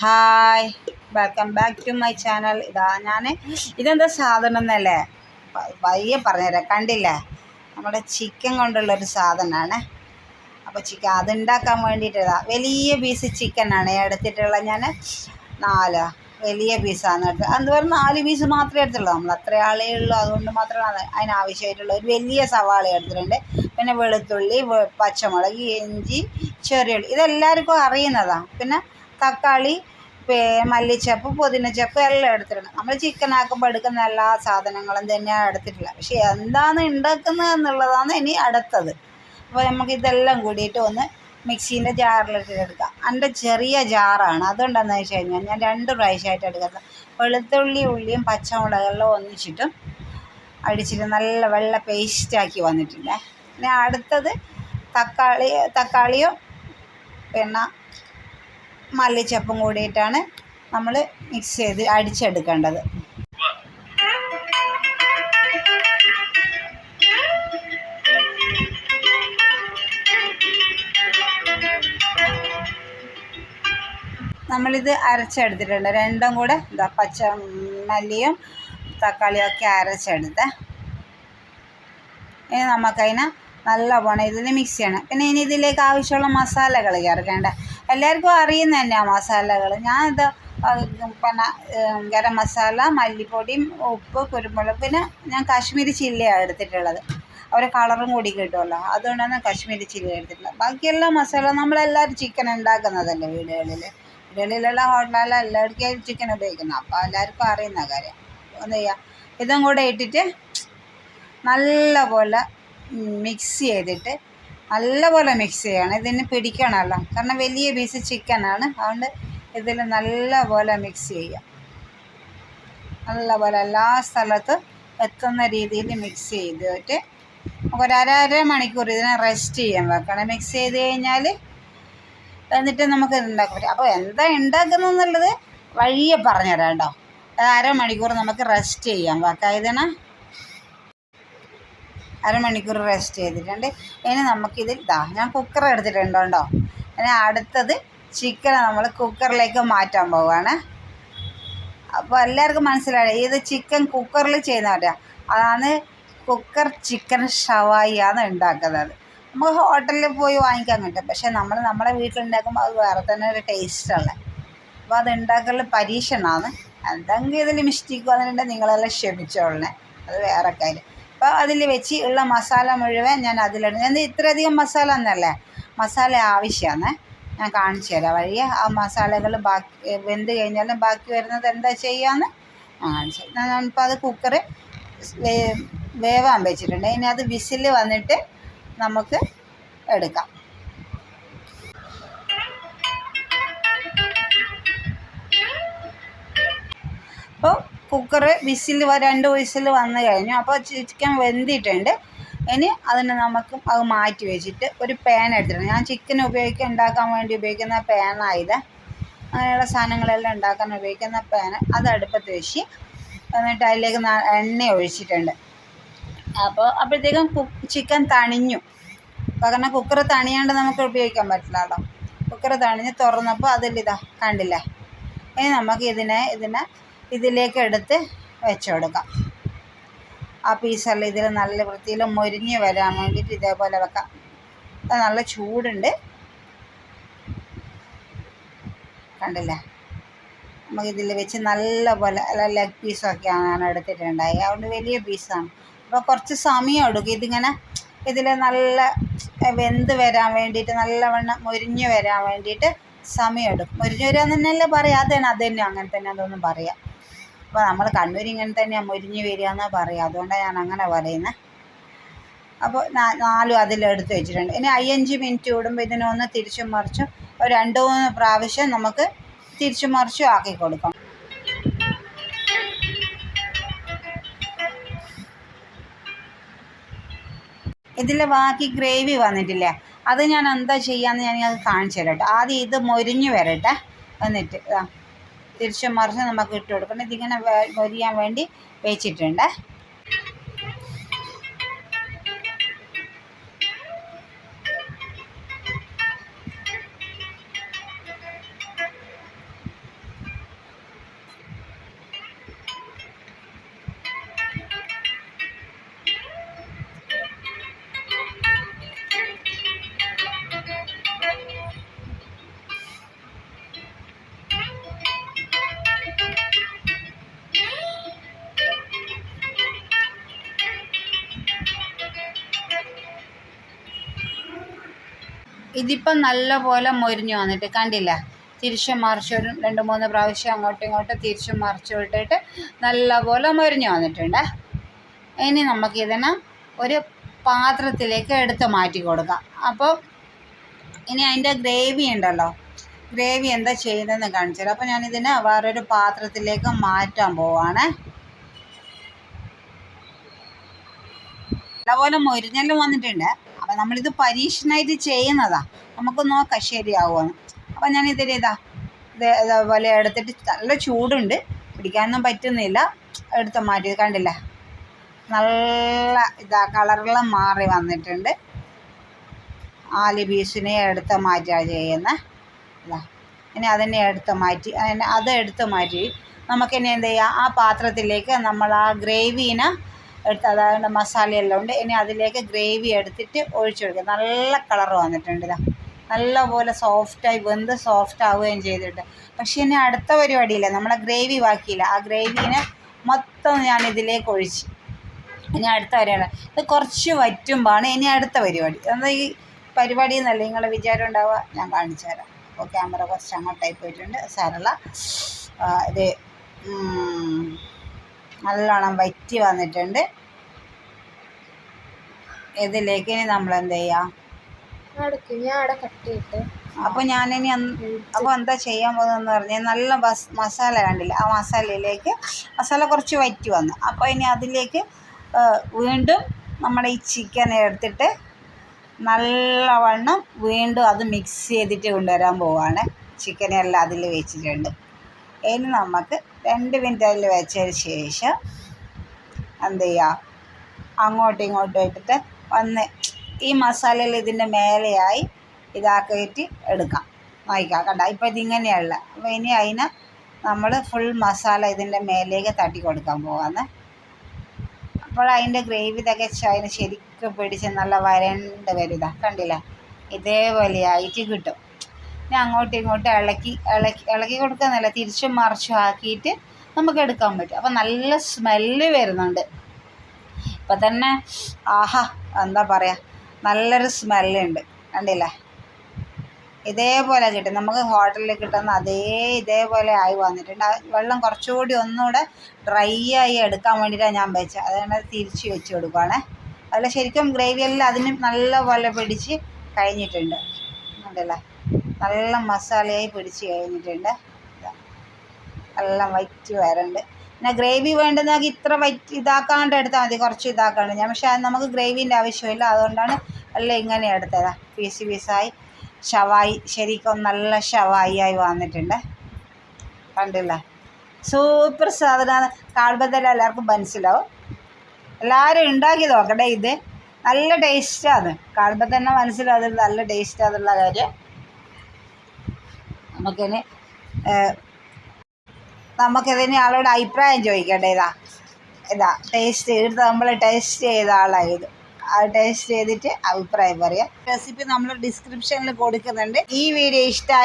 Hi welcome back to my channel ഇതാ ഞാൻ ഇതെന്താ സാധനം എന്നല്ലേ? വയ്യ പറഞ്ഞു പറഞ്ഞുതരാം. കണ്ടില്ലേ? നമ്മുടെ ചിക്കൻ കൊണ്ടുള്ളൊരു സാധനമാണ് അപ്പോൾ ചിക്കൻ അതുണ്ടാക്കാൻ വേണ്ടിയിട്ട് ഇതാ വലിയ പീസ് ചിക്കനാണ് എടുത്തിട്ടുള്ള ഞാൻ നാല്. വലിയ പീസാണ് എടുത്തത്. അത് പറഞ്ഞാൽ നാല് പീസ് മാത്രമേ എടുത്തുള്ളൂ. നമ്മൾ അത്ര ആളേ ഉള്ളൂ. അതുകൊണ്ട് മാത്രമാണ് അതിനാവശ്യമായിട്ടുള്ള. ഒരു വലിയ സവാള എടുത്തിട്ടുണ്ട്. പിന്നെ വെളുത്തുള്ളി പച്ചമുളക് ഇഞ്ചി ചെറിയുള്ളി ഇതെല്ലാവർക്കും അറിയുന്നതാണ് പിന്നെ തക്കാളി പേ- മല്ലിച്ചപ്പ് പുതിനച്ചപ്പ് എല്ലാം എടുത്തിട്ടുണ്ട് നമ്മൾ ചിക്കൻ ആക്കുമ്പോൾ എടുക്കുന്ന എല്ലാ സാധനങ്ങളും തന്നെയാണ് എടുത്തിട്ടുള്ളത്. പക്ഷേ എന്താണ് ഉണ്ടാക്കുന്നത് എന്നുള്ളതാണ് ഇനി അടുത്തത്. അപ്പോൾ നമുക്ക് ഇതെല്ലാം കൂടിയിട്ട് ഒന്ന് മിക്സീന്റെ ജാറിലിട്ട് എടുക്കാം. എന്റെ ചെറിയ ജാറാണ്. അതുകൊണ്ടെന്ന് വെച്ച് കഴിഞ്ഞാൽ ഞാൻ രണ്ട് പ്രാവശ്യമായിട്ട് എടുക്കുന്നത്. വെളുത്തുള്ളി ഉള്ളിയും പച്ചമുളകെല്ലാം ഒന്നിച്ചിട്ടും അടിച്ചിട്ട് നല്ല വെള്ള പേസ്റ്റാക്കി വന്നിട്ടുണ്ട്. പിന്നെ അടുത്തത് തക്കാളി തക്കാളിയോ പിന്നെ മല്ലിച്ചപ്പും കൂടിയിട്ടാണ് നമ്മൾ മിക്സ് ചെയ്ത് അടിച്ചെടുക്കേണ്ടത്. നമ്മളിത് അരച്ചെടുത്തിട്ടുണ്ട്. രണ്ടും കൂടെ പച്ച മല്ലിയും തക്കാളിയും ഒക്കെ അരച്ചെടുത്ത് ഇനി നമുക്കതിനെ നല്ല പോണം ഇതിൽ മിക്സ് ചെയ്യണം. പിന്നെ ഇനി ഇതിലേക്ക് ആവശ്യമുള്ള മസാലകൾ ചേർക്കേണ്ട? എല്ലാവർക്കും അറിയുന്ന തന്നെ മസാലകൾ ഞാൻ അത് പിന്നെ ഗരം മസാല മല്ലിപ്പൊടിയും ഉപ്പ് കുരുമുളക് പിന്നെ ഞാൻ കാശ്മീരി ചില്ലിയാണ് എടുത്തിട്ടുള്ളത്. ഒരു കളറും കൂടി കിട്ടുമല്ലോ അതുകൊണ്ടാണ് ഞാൻ കാശ്മീരി ചില്ലി എടുത്തിട്ടുള്ളത്. ബാക്കിയെല്ലാ മസാല നമ്മളെല്ലാവരും ചിക്കൻ ഉണ്ടാക്കുന്നതല്ലേ വീടുകളിൽ വീടുകളിലുള്ള ഹോട്ടലിൽ എല്ലാവർക്കും ചിക്കൻ ഉപയോഗിക്കുന്നത് അപ്പോൾ എല്ലാവർക്കും അറിയുന്ന കാര്യം. എന്താ ചെയ്യുക ഇതും കൂടെ ഇട്ടിട്ട് നല്ല പോലെ മിക്സ് ചെയ്തിട്ട് നല്ലപോലെ മിക്സ് ചെയ്യണം. ഇതിന് പിടിക്കണമല്ലോ. കാരണം വലിയ പീസ് ചിക്കനാണ് അതുകൊണ്ട് ഇതിൽ നല്ലപോലെ മിക്സ് ചെയ്യുക നല്ലപോലെ എല്ലാ സ്ഥലത്തും എത്തുന്ന രീതിയിൽ മിക്സ് ചെയ്തിട്ട് ഒരു അര അര മണിക്കൂർ ഇതിനെ റെസ്റ്റ് ചെയ്യാൻ വെക്കണം. മിക്സ് ചെയ്ത് കഴിഞ്ഞാൽ എന്നിട്ട് നമുക്ക് ഉണ്ടാക്കാൻ പറ്റും. അപ്പോൾ എന്താ ഉണ്ടാക്കുന്നത് എന്നുള്ളത് വഴിയെ പറഞ്ഞുതരാം കേട്ടോ. അരമണിക്കൂർ നമുക്ക് റെസ്റ്റ് ചെയ്യാം. വെക്കാം. ഇതിനെ അരമണിക്കൂർ റെസ്റ്റ് ചെയ്തിട്ടുണ്ട്. ഇനി നമുക്കിത് ദാ ഞാൻ കുക്കർ എടുത്തിട്ടുണ്ട് കേട്ടോ. ഇനി അടുത്തത് ചിക്കൻ നമ്മൾ കുക്കറിലേക്ക് മാറ്റാൻ പോവുകയാണ് അപ്പോൾ എല്ലാവർക്കും മനസ്സിലായി? ഇത് ചിക്കൻ കുക്കറിൽ ചെയ്യുന്ന പറയാം അതാണ് കുക്കർ ചിക്കൻ ഷവായിയാണ് ഉണ്ടാക്കുന്നത്. നമുക്ക് ഹോട്ടലിൽ പോയി വാങ്ങിക്കാൻ കിട്ടും. പക്ഷേ നമ്മൾ നമ്മുടെ വീട്ടിലുണ്ടാക്കുമ്പോൾ അത് വേറെ തന്നെ ഒരു ടേസ്റ്റാണ് അപ്പോൾ അത് ഉണ്ടാക്കൽ പരീക്ഷണമാണ്. എന്തെങ്കിലും ഇതിൽ മിസ്റ്റേക്ക് വന്നിട്ടുണ്ടെങ്കിൽ നിങ്ങളെല്ലാം ക്ഷമിച്ചോളണേ. അത് വേറെ കാര്യം. അപ്പോൾ അതിൽ വെച്ച് ഉള്ള മസാല മുഴുവൻ ഞാൻ അതിലിടും. ഞാൻ ഇത്രയധികം മസാല എന്നല്ലേ മസാല ആവശ്യമാണ് ഞാൻ കാണിച്ചു തരാം വഴിയെ. ആ മസാലകൾ ബാക്കി വെന്ത് കഴിഞ്ഞാലും ബാക്കി വരുന്നത് എന്താ ചെയ്യാന്ന് ഞാൻ കാണിച്ചു ഞാനിപ്പോൾ അത് കുക്കറ് വേവാൻ വെച്ചിട്ടുണ്ട്. ഇനി അത് വിസിൽ വന്നിട്ട് നമുക്ക് എടുക്കാം. അപ്പോൾ കുക്കറ് വിസിൽ രണ്ട് വിസിൽ വന്നു കഴിഞ്ഞു. അപ്പോൾ ചിക്കൻ വെന്തിട്ടുണ്ട്. ഇനി അതിനെ നമുക്ക് അത് മാറ്റി വെച്ചിട്ട് ഒരു പാൻ എടുത്തിട്ടുണ്ട്. ഞാൻ ചിക്കൻ ഉപയോഗിക്കാൻ ഉണ്ടാക്കാൻ വേണ്ടി ഉപയോഗിക്കുന്ന പാനായത് അങ്ങനെയുള്ള സാധനങ്ങളെല്ലാം ഉണ്ടാക്കാൻ ഉപയോഗിക്കുന്ന പാൻ അത് അടുപ്പത്ത് വെച്ച് എന്നിട്ട് അതിലേക്ക് എണ്ണ ഒഴിച്ചിട്ടുണ്ട്. അപ്പോൾ അപ്പോഴത്തേക്കും ചിക്കൻ തണിഞ്ഞു. കാരണം കുക്കർ തണിയാണ്ട് നമുക്ക് ഉപയോഗിക്കാൻ പറ്റില്ലല്ലോ കുക്കർ തണിഞ്ഞ് തുറന്നപ്പോൾ അതിലിതാ കണ്ടില്ലേ? ഇനി നമുക്ക് ഇതിനെ ഇതിനെ ഇതിലേക്ക് എടുത്ത് വെച്ച് കൊടുക്കാം ആ പീസെല്ലാം ഇതിൽ നല്ല വൃത്തിയിൽ മൊരിഞ്ഞ് വരാൻ വേണ്ടിയിട്ട് ഇതേപോലെ വെക്കാം. നല്ല ചൂടുണ്ട്. കണ്ടില്ലേ? നമുക്കിതിൽ വെച്ച് നല്ല പോലെ ലെഗ് പീസൊക്കെയാണ് ഞാൻ എടുത്തിട്ടുണ്ടായി അതുകൊണ്ട് വലിയ പീസാണ് അപ്പോൾ കുറച്ച് സമയം എടുക്കും. ഇതിങ്ങനെ ഇതിൽ നല്ല വെന്ത് വരാൻ വേണ്ടിയിട്ട് നല്ലവണ്ണം മൊരിഞ്ഞ് വരാൻ വേണ്ടിയിട്ട് സമയം എടുക്കും. മൊരിഞ്ഞ് വരാൻ തന്നെയല്ലേ പറയാം? അത് തന്നെ അത് തന്നെ അങ്ങനെ തന്നെ അതൊന്നും പറയാം. അപ്പോൾ നമ്മൾ കണ്ണൂർ ഇങ്ങനെ തന്നെയാണ് മുരിഞ്ഞ് വരിക എന്നാണ് പറയുക അതുകൊണ്ടാണ് ഞാൻ അങ്ങനെ പറയുന്നത് അപ്പോൾ നാലും അതിലെടുത്ത് വെച്ചിട്ടുണ്ട്. ഇനി അയ്യഞ്ച് മിനിറ്റ് കൂടുമ്പോൾ ഇതിനൊന്ന് തിരിച്ചും മറിച്ചും ഒരു രണ്ട് മൂന്ന് പ്രാവശ്യം നമുക്ക് തിരിച്ചും മറിച്ചും ആക്കി കൊടുക്കാം. ഇതിൽ ബാക്കി ഗ്രേവി വന്നിട്ടില്ലേ? അത് ഞാൻ എന്താ ചെയ്യാന്ന് ഞാൻ അത് കാണിച്ചു തരാം ആദ്യം ഇത് മൊരിഞ്ഞ് വരട്ടെ. എന്നിട്ട് തിരിച്ചും മറിച്ച് നമുക്ക് ഇട്ട് കൊടുക്കണം ഇതിങ്ങനെ വരിയാൻ വേണ്ടി വെച്ചിട്ടുണ്ട്. ഇതിപ്പം നല്ലപോലെ മൊരിഞ്ഞു വന്നിട്ട് കണ്ടില്ല? തിരിച്ചും മറിച്ചും രണ്ട് മൂന്ന് പ്രാവശ്യം അങ്ങോട്ടും ഇങ്ങോട്ടും തിരിച്ചും മറിച്ചും ഇട്ടിട്ട് നല്ലപോലെ മൊരിഞ്ഞു വന്നിട്ടുണ്ട്. ഇനി നമുക്കിതിനെ ഒരു പാത്രത്തിലേക്ക് എടുത്ത് മാറ്റി കൊടുക്കാം. അപ്പോൾ ഇനി അതിന്റെ ഗ്രേവി ഉണ്ടല്ലോ. ഗ്രേവി എന്താ ചെയ്യുന്നതെന്ന് കാണിച്ചു തരാം. അപ്പോൾ ഞാനിതിനെ വേറൊരു പാത്രത്തിലേക്ക് മാറ്റാൻ പോവാണ്. നല്ലപോലെ മൊരിഞ്ഞെല്ലാം വന്നിട്ടുണ്ട്. നമ്മളിത് പരീക്ഷണമായിട്ട് ചെയ്യുന്നതാ. നമുക്ക് നോക്കാം ശരിയാവുമെന്ന് അപ്പം ഞാൻ ഇതിൽ ഇതാ ഇത് ഇതേപോലെ എടുത്തിട്ട് നല്ല ചൂടുണ്ട്. പിടിക്കാനൊന്നും പറ്റുന്നില്ല. എടുത്ത് മാറ്റി കണ്ടില്ല? നല്ല ഇതാ കളറെല്ലാം മാറി വന്നിട്ടുണ്ട്. ആലി പീസിനെ എടുത്ത് മാറ്റുകയാണ് ചെയ്യുന്നത് ഇതാ ഇനി അതിനെ എടുത്ത് മാറ്റി അതിനെ അത് എടുത്ത് മാറ്റി. നമുക്കിനി എന്ത് ചെയ്യാം? ആ പാത്രത്തിലേക്ക് നമ്മൾ ആ ഗ്രേവീനെ എടുത്ത് അതായത് മസാലയെല്ലാം ഉണ്ട്. ഇനി അതിലേക്ക് ഗ്രേവി എടുത്തിട്ട് ഒഴിച്ചു കൊടുക്കുക. നല്ല കളർ വന്നിട്ടുണ്ട് ഇതാ. നല്ലപോലെ സോഫ്റ്റായി വെന്ത് സോഫ്റ്റ് ആവുകയും ചെയ്തിട്ട്. പക്ഷേ ഇനി അടുത്ത പരിപാടിയില്ല. നമ്മളെ ഗ്രേവി ബാക്കിയില്ല. ആ ഗ്രേവീനെ മൊത്തം ഞാൻ ഇതിലേക്ക് ഒഴിച്ച്. ഇനി അടുത്ത പരിപാടി. ഇത് കുറച്ച് വറ്റുമ്പാണ് ഇനി അടുത്ത പരിപാടി. എന്താ ഈ പരിപാടി എന്നല്ല നിങ്ങളെ വിചാരം ഉണ്ടാവുക. ഞാൻ കാണിച്ചു തരാം. അപ്പോൾ ക്യാമറ കുറച്ച് അങ്ങോട്ടായി പോയിട്ടുണ്ട്. ആ, ഇത് നല്ലോണം വറ്റി വന്നിട്ടുണ്ട്. ഇതിലേക്ക് ഇനി നമ്മൾ എന്ത് ചെയ്യാം അപ്പോൾ ഞാനിനി അപ്പോൾ എന്താ ചെയ്യാൻ പോകുന്നതെന്ന് പറഞ്ഞാൽ നല്ല ബസ് മസാല കണ്ടില്ല ആ മസാലയിലേക്ക് മസാല കുറച്ച് വറ്റി വന്നു. അപ്പോൾ ഇനി അതിലേക്ക് വീണ്ടും നമ്മുടെ ഈ ചിക്കൻ എടുത്തിട്ട് നല്ലവണ്ണം വീണ്ടും അത് മിക്സ് ചെയ്തിട്ട് കൊണ്ടുവരാൻ പോവാണ്. ചിക്കനെല്ലാം അതിൽ വെച്ചിട്ടുണ്ട്. ഇനി നമുക്ക് രണ്ട് മിനിറ്റ് അതിൽ വെച്ചതിന് ശേഷം എന്ത് ചെയ്യുക അങ്ങോട്ടും ഇങ്ങോട്ടും ഇട്ടിട്ട് വന്ന് ഈ മസാലയിൽ ഇതിന്റെ മേലെയായി ഇതാക്കിയിട്ട് എടുക്കാം. നോക്കാം കണ്ട? ഇപ്പോൾ ഇതിങ്ങനെയുള്ള അപ്പോൾ ഇനി അതിനെ നമ്മൾ ഫുൾ മസാല ഇതിന്റെ മേലേക്ക് തട്ടി കൊടുക്കാൻ പോവാന്ന്. അപ്പോൾ അതിന്റെ ഗ്രേവി തികച്ച് അതിന് ശരിക്കും പിടിച്ച് നല്ല വരണ്ട് വരുതാ ഇതേപോലെ ആയിട്ട് കിട്ടും. ഞാൻ അങ്ങോട്ടും ഇങ്ങോട്ടും ഇളക്കി ഇളക്കി ഇളക്കി കൊടുക്കുന്നില്ല തിരിച്ചും മറിച്ചും ആക്കിയിട്ട് നമുക്ക് എടുക്കാൻ പറ്റും. അപ്പം നല്ല സ്മെല്ല് വരുന്നുണ്ട്. ഇപ്പം തന്നെ ആഹാ എന്താ പറയുക നല്ലൊരു സ്മെല്ലുണ്ട് കണ്ടില്ലേ? ഇതേപോലെ കിട്ടും. നമുക്ക് ഹോട്ടലിൽ കിട്ടുന്ന അതേ ഇതേപോലെ ആയി വന്നിട്ടുണ്ട്. വെള്ളം കുറച്ചുകൂടി ഒന്നുകൂടെ ഡ്രൈ ആയി എടുക്കാൻ വേണ്ടിയിട്ടാണ് ഞാൻ വെച്ചത് അതുകൊണ്ട് അത് തിരിച്ച് വെച്ച് കൊടുക്കുവാണേ. അതിൽ ശരിക്കും ഗ്രേവി എല്ലാം അതിന് നല്ലപോലെ പിടിച്ച് കഴിഞ്ഞിട്ടുണ്ട്. കണ്ടില്ലേ? നല്ല മസാലയായി പിടിച്ച് കഴിഞ്ഞിട്ടുണ്ട്. എല്ലാം വൈറ്റ് വരണ്ട്. പിന്നെ ഗ്രേവി വേണ്ടുന്നെങ്കിൽ ഇത്ര വൈറ്റ് ഇതാക്കാണ്ട് എടുത്താൽ മതി കുറച്ച് ഇതാക്കാണ്ട്. ഞാൻ പക്ഷേ അത് നമുക്ക് ഗ്രേവിന്റെ ആവശ്യമില്ല. അതുകൊണ്ടാണ് എല്ലാം ഇങ്ങനെ എടുത്തതാ. പീസ് പീസായി. ഷവായി ശരിക്കും നല്ല ഷവായി ആയി വന്നിട്ടുണ്ട്. കണ്ടില്ലേ? സൂപ്പർ സാധനമാണ്. കാണുമ്പോൾ എല്ലാവർക്കും മനസ്സിലാവും. എല്ലാവരും ഉണ്ടാക്കി നോക്കട്ടെ ഇത്. നല്ല ടേസ്റ്റാണ്. കാണുമ്പോൾ തന്നെ മനസ്സിലാവും. നല്ല ടേസ്റ്റാന്നുള്ള കാര്യം. നമുക്കിനി നമുക്കിതിന് ആളോട് അഭിപ്രായം ചോദിക്കട്ടെ ഇതാ. ഇതാ ടേസ്റ്റ് ചെയ്തിട്ട് നമ്മൾ ടേസ്റ്റ് ചെയ്ത ആളായത്. ടേസ്റ്റ് ചെയ്തിട്ട് അഭിപ്രായം പറയാം. റെസിപ്പി നമ്മൾ ഡിസ്ക്രിപ്ഷനിൽ കൊടുക്കുന്നുണ്ട്. ഈ വീഡിയോ ഇഷ്ടമായി